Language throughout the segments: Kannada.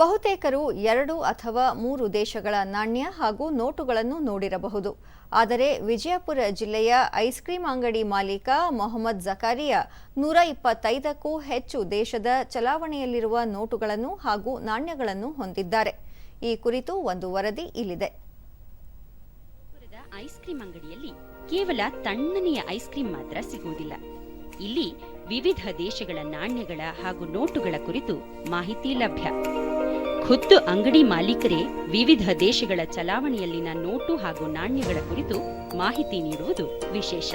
ಬಹುತೇಕರು ಎರಡು ಅಥವಾ ಮೂರು ದೇಶಗಳ ನಾಣ್ಯ ಹಾಗೂ ನೋಟುಗಳನ್ನು ನೋಡಿರಬಹುದು. ಆದರೆ ವಿಜಯಪುರ ಜಿಲ್ಲೆಯ ಐಸ್ ಕ್ರೀಂ ಅಂಗಡಿ ಮಾಲೀಕ ಮೊಹಮ್ಮದ್ ಜಕಾರಿಯಾ ನೂರ ಇಪ್ಪತ್ತೈದಕ್ಕೂ ಹೆಚ್ಚು ದೇಶದ ಚಲಾವಣೆಯಲ್ಲಿರುವ ನೋಟುಗಳನ್ನು ಹಾಗೂ ನಾಣ್ಯಗಳನ್ನು ಹೊಂದಿದ್ದಾರೆ. ಈ ಕುರಿತು ಒಂದು ವರದಿ ಇಲ್ಲಿದೆ. ಐಸ್ ಕ್ರೀಂ ಅಂಗಡಿಯಲ್ಲಿ ಕೇವಲ ತಣ್ಣನೆಯ ಐಸ್ ಕ್ರೀಂ ಮಾತ್ರ ಸಿಗುವುದಿಲ್ಲ. ಇಲ್ಲಿ ವಿವಿಧ ದೇಶಗಳ ನಾಣ್ಯಗಳ ಹಾಗೂ ನೋಟುಗಳ ಕುರಿತು ಮಾಹಿತಿ ಲಭ್ಯ. ಖುದ್ದು ಅಂಗಡಿ ಮಾಲೀಕರೇ, ವಿವಿಧ ದೇಶಗಳ ಚಲಾವಣೆಯಲ್ಲಿನ ನೋಟು ಹಾಗೂ ನಾಣ್ಯಗಳ ಕುರಿತು ಮಾಹಿತಿ ನೀಡುವುದು ವಿಶೇಷ.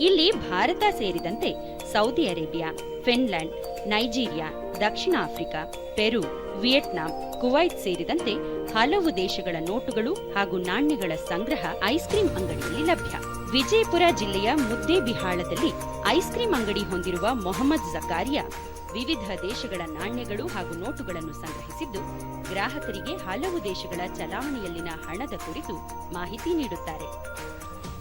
ಇಲ್ಲಿ ಭಾರತ ಸೇರಿದಂತೆ ಸೌದಿ ಅರೇಬಿಯಾ ಫಿನ್ಲ್ಯಾಂಡ್ ನೈಜೀರಿಯಾ, ದಕ್ಷಿಣ ಆಫ್ರಿಕಾ, ಪೆರು, ವಿಯೆಟ್ನಾಂ, ಕುವೈತ್ ಸೇರಿದಂತೆ ಹಲವು ದೇಶಗಳ ನೋಟುಗಳು ಹಾಗೂ ನಾಣ್ಯಗಳ ಸಂಗ್ರಹ ಐಸ್ ಕ್ರೀಂ ಅಂಗಡಿಯಲ್ಲಿ ಲಭ್ಯ. ವಿಜಯಪುರ ಜಿಲ್ಲೆಯ ಮುದ್ದೇಬಿಹಾಳದಲ್ಲಿ ಐಸ್ ಕ್ರೀಂ ಅಂಗಡಿ ಹೊಂದಿರುವ ಮೊಹಮ್ಮದ್ ಜಕಾರಿಯಾ ವಿವಿಧ ದೇಶಗಳ ನಾಣ್ಯಗಳು ಹಾಗೂ ನೋಟುಗಳನ್ನು ಸಂಗ್ರಹಿಸಿದ್ದು, ಗ್ರಾಹಕರಿಗೆ ಹಲವು ದೇಶಗಳ ಚಲಾವಣೆಯಲ್ಲಿನ ಹಣದ ಕುರಿತು ಮಾಹಿತಿ ನೀಡುತ್ತಾರೆ.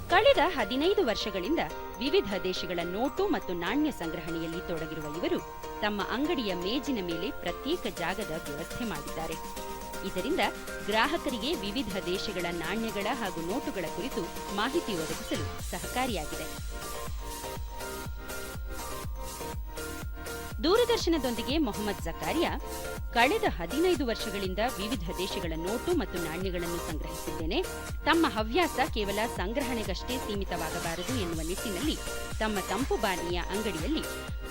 ಕಳೆದ ಹದಿನೈದು ವರ್ಷಗಳಿಂದ ವಿವಿಧ ದೇಶಗಳ ನೋಟು ಮತ್ತು ನಾಣ್ಯ ಸಂಗ್ರಹಣೆಯಲ್ಲಿ ತೊಡಗಿರುವ ಇವರು ತಮ್ಮ ಅಂಗಡಿಯ ಮೇಜಿನ ಮೇಲೆ ಪ್ರತ್ಯೇಕ ಜಾಗದ ವ್ಯವಸ್ಥೆ ಮಾಡಿದ್ದಾರೆ. ಇದರಿಂದ ಗ್ರಾಹಕರಿಗೆ ವಿವಿಧ ದೇಶಗಳ ನಾಣ್ಯಗಳ ಹಾಗೂ ನೋಟುಗಳ ಕುರಿತು ಮಾಹಿತಿ ಒದಗಿಸಲು ಸಹಕಾರಿಯಾಗಿದೆ. ದೂರದರ್ಶನದೊಂದಿಗೆ ಮೊಹಮ್ಮದ್ ಜಕಾರಿಯಾ, ಕಳೆದ ಹದಿನೈದು ವರ್ಷಗಳಿಂದ ವಿವಿಧ ದೇಶಗಳ ನೋಟು ಮತ್ತು ನಾಣ್ಯಗಳನ್ನು ಸಂಗ್ರಹಿಸಿದ್ದೇನೆ. ತಮ್ಮ ಹವ್ಯಾಸ ಕೇವಲ ಸಂಗ್ರಹಣೆಗಷ್ಟೇ ಸೀಮಿತವಾಗಬಾರದು ಎನ್ನುವ ನಿಟ್ಟಿನಲ್ಲಿ ತಮ್ಮ ತಂಪು ಬಾನಿಯ ಅಂಗಡಿಯಲ್ಲಿ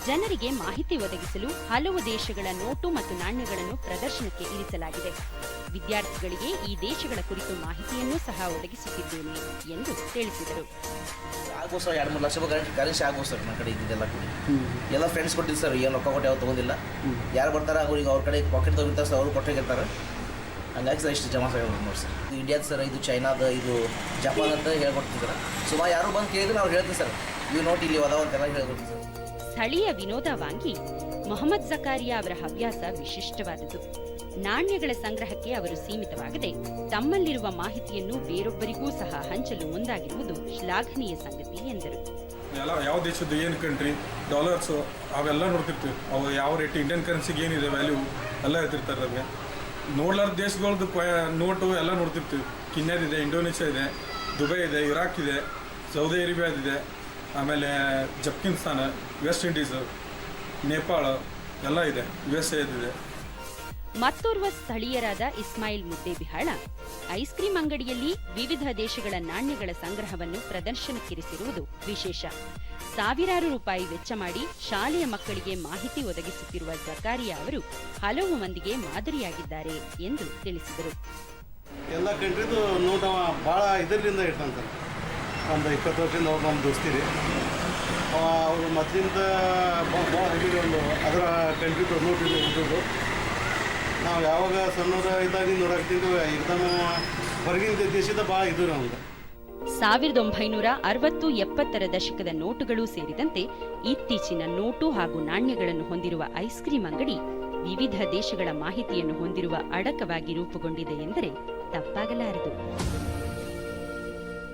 ಜನರಿಗೆ ಮಾಹಿತಿ ಒದಗಿಸಲು ಹಲವು ದೇಶಗಳ ನೋಟು ಮತ್ತು ನಾಣ್ಯಗಳನ್ನು ಪ್ರದರ್ಶನಕ್ಕೆ ಇರಿಸಲಾಗಿದೆ. ವಿದ್ಯಾರ್ಥಿಗಳಿಗೆ ಈ ದೇಶಗಳ ಕುರಿತು ಮಾಹಿತಿಯನ್ನು ಸಹ ಒದಗಿಸುತ್ತಿದ್ದೇನೆ ಎಂದು ತಿಳಿಸಿದರು. ಆಗೋ ಸರ್ ಎರಡು ಮೂರು ಲಕ್ಷ ರೂಪಾಯಿ ಕರೆನ್ಸಿ ಆಗೋ ಸರ್ ನನ್ನ ಕಡೆ ಇದ್ದಿದ್ದೆಲ್ಲ ಕೂಡಿ. ಎಲ್ಲ ಫ್ರೆಂಡ್ಸ್ ಕೊಟ್ಟಿದ್ದು ಸರ್ ಏನು ರೊಕ್ಕ ಕೊಟ್ಟು ಯಾವ ತೊಗೊಂಡಿಲ್ಲ. ಯಾರು ಬರ್ತಾರೆ ಅವ್ರಿಗೆ ಅವ್ರ ಕಡೆ ಪಾಕೆಟ್ ತೊಗೊಂಡಿರ್ತಾರೆ ಸರ್ ಅವರು ಕೊಟ್ಟಿರ್ತಾರೆ ಹಂಗಾಗಿ ಸರ್ ಇಷ್ಟು ಜಮಾ ಸರ್ ನೋಡಿ ಸರ್ ಇದು ಇಂಡಿಯಾದ ಸರ್ ಇದು ಚೈನಾದ ಇದು ಜಪಾನ್ ಅಂತ ಹೇಳ್ಕೊಡ್ತಿದ್ದಾರೆ ಸುಮಾರು ಯಾರು ಬಂದು ಕೇಳಿದ್ರೆ ನಾವು ಹೇಳ್ತೀವಿ ಸರ್ ಇವು ನೋಟ್ ಇಲ್ಲಿ ಅದಾವ ಅಂತೆಲ್ಲ ಹೇಳ್ಕೊಡ್ತೀವಿ ಸರ್ ಸ್ಥಳೀಯ ವಿನೋದ ವಾಂಗಿ ಮೊಹಮ್ಮದ್ ಜಕಾರಿಯಾ ಅವರ ಹವ್ಯಾಸ ವಿಶಿಷ್ಟವಾದುದು ನಾಣ್ಯಗಳ ಸಂಗ್ರಹಕ್ಕೆ ಅವರು ಸೀಮಿತವಾಗದೆ ತಮ್ಮಲ್ಲಿರುವ ಮಾಹಿತಿಯನ್ನು ಬೇರೊಬ್ಬರಿಗೂ ಸಹ ಹಂಚಲು ಮುಂದಾಗಿರುವುದು ಶ್ಲಾಘನೀಯ ಸಂಗತಿ ಎಂದರು. ಯಾವ ದೇಶದ್ದು ಏನು ಕಂಟ್ರಿ ಡಾಲರ್ಸು ಅವೆಲ್ಲ ನೋಡ್ತಿರ್ತೀವಿ. ಅವು ಯಾವ ರೇಟ್ ಇಂಡಿಯನ್ ಕರೆನ್ಸಿಗೆ ಏನಿದೆ ವ್ಯಾಲ್ಯೂ ಎಲ್ಲ ಹೇಳ್ತಿರ್ತಾರೆ ನಮಗೆ. ನೋಡ್ಲಾರ್ದ ದೇಶಗಳದ್ದು ನೋಟು ಎಲ್ಲ ನೋಡ್ತಿರ್ತೀವಿ. ಕಿನ್ಯಾದಿದೆ ಇಂಡೋನೇಷ್ಯಾ ಇದೆ ದುಬೈ ಇದೆ ಇರಾಕ್ ಇದೆ ಸೌದಿ ಅರೇಬಿಯಾದಿದೆ ಆಮೇಲೆ ಜಪ್ಕಿನ್ಸ್ತಾನ ವೆಸ್ಟ್ ಇಂಡೀಸು ನೇಪಾಳ ಎಲ್ಲ ಇದೆ ಯು ಎಸ್ ಎದಿದೆ ಮತ್ತೋರ್ವ ಸ್ಥಳೀಯರಾದ ಇಸ್ಮಾಯಿಲ್ ಮುದ್ದೇಬಿಹಾಳ ಐಸ್ ಕ್ರೀಂ ಅಂಗಡಿಯಲ್ಲಿ ವಿವಿಧ ದೇಶಗಳ ನಾಣ್ಯಗಳ ಸಂಗ್ರಹವನ್ನು ಪ್ರದರ್ಶನಕ್ಕಿರಿಸಿರುವುದು ವಿಶೇಷ. ಸಾವಿರಾರು ರೂಪಾಯಿ ವೆಚ್ಚ ಮಾಡಿ ಶಾಲೆಯ ಮಕ್ಕಳಿಗೆ ಮಾಹಿತಿ ಒದಗಿಸುತ್ತಿರುವ ಜಕಾರಿಯಾ ಅವರು ಹಲವು ಮಂದಿಗೆ ಮಾದರಿಯಾಗಿದ್ದಾರೆ ಎಂದು ತಿಳಿಸಿದರು. ಎಲ್ಲ ಕಂಟ್ರಿದು ನೋಡವ ಭಾಳ ಇದರಿಂದ ಇಟ್ಕೊಂತಾರೆ ಒಂದು ಇಪ್ಪತ್ತು ವರ್ಷದಿಂದ ಅವ್ರು ನಮ್ಮ ದೋಸ್ತಿರಿ. ಅವ ಅವರು ಮೊದಲಿಂದ ಭಾಳ ಒಂದು ಅದರ ಕಂಟ್ರಿದು ನೋಟ್ ಇದೆ ಇದ್ದದ್ದು. ನಾವು ಯಾವಾಗ ಸಣ್ಣವ್ರ ಇದ್ದಾಗಿಂದ ನೋಡಾಕ್ತಿದ್ವಿ ಇರ್ತಾನು, ಹೊರಗಿನ ದೇಶದ ಬಹಳ ಇದ್ರು ನಮ್ಗೆ ಸಾವಿರದ ಒಂಬೈನೂರ ಅರವತ್ತು ಎಪ್ಪತ್ತರ ದಶಕದ ನೋಟುಗಳು ಸೇರಿದಂತೆ ಇತ್ತೀಚಿನ ನೋಟು ಹಾಗೂ ನಾಣ್ಯಗಳನ್ನು ಹೊಂದಿರುವ ಐಸ್ ಕ್ರೀಮ್ ಅಂಗಡಿ ವಿವಿಧ ದೇಶಗಳ ಮಾಹಿತಿಯನ್ನು ಹೊಂದಿರುವ ಅಡಕವಾಗಿ ರೂಪುಗೊಂಡಿದೆ ಎಂದರೆ ತಪ್ಪಾಗಲಾರದು.